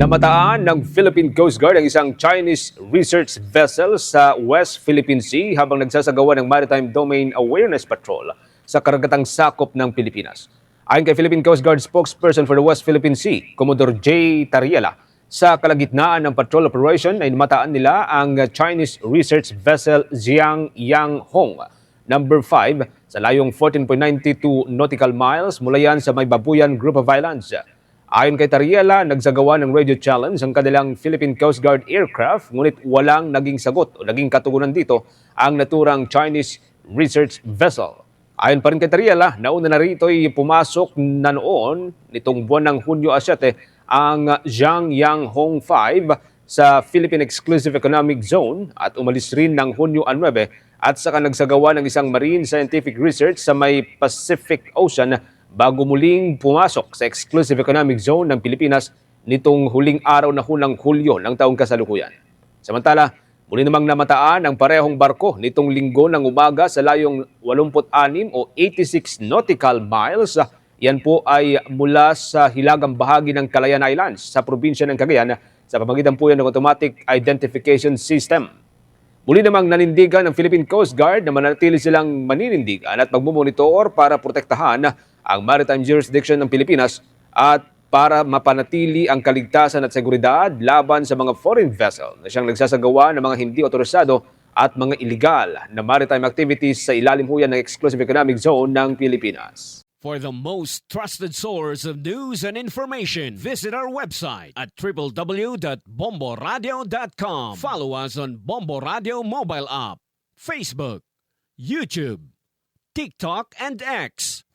Namataan ng Philippine Coast Guard ang isang Chinese research vessel sa West Philippine Sea habang nagsasagawa ng Maritime Domain Awareness Patrol sa karagatang sakop ng Pilipinas. Ayon kay Philippine Coast Guard spokesperson for the West Philippine Sea, Commodore J. Tariela, sa kalagitnaan ng patrol operation ay namataan nila ang Chinese research vessel Jiang Yang Hong, number 5, sa layong 14.92 nautical miles mula yan sa may Babuyan Group of Islands. Ayon kay Tariela, nagsagawa ng radio challenge ang kanilang Philippine Coast Guard aircraft ngunit walang naging sagot o naging katugunan dito ang naturang Chinese research vessel. Ayon pa rin kay Tariela, nauna na rito'y pumasok na noon nitong buwan ng Hunyo 7 ang Jiang Yang Hong 5 sa Philippine Exclusive Economic Zone at umalis rin ng Hunyo 9 at saka nagsagawa ng isang marine scientific research sa may Pacific Ocean bago muling pumasok sa Exclusive Economic Zone ng Pilipinas nitong huling araw na hunang Hulyo ng taong kasalukuyan. Samantala, muli namang namataan ang parehong barko nitong linggo ng umaga sa layong 86 o 86 nautical miles. Yan po ay mula sa hilagang bahagi ng Calayan Islands sa probinsya ng Cagayan sa pamagitan po yan ng Automatic Identification System. Muli namang nanindigan ng Philippine Coast Guard na manatili silang maninindigan at magmumonitor para protektahan ang maritime jurisdiction ng Pilipinas at para mapanatili ang kaligtasan at seguridad laban sa mga foreign vessel na siyang nagsasagawa ng mga hindi otorisado at mga illegal na maritime activities sa ilalim ho yan ng Exclusive Economic Zone ng Pilipinas. For the most trusted source of news and information, visit our website at www.bomboradio.com. Follow us on Bombo Radio mobile app, Facebook, YouTube, TikTok, and X,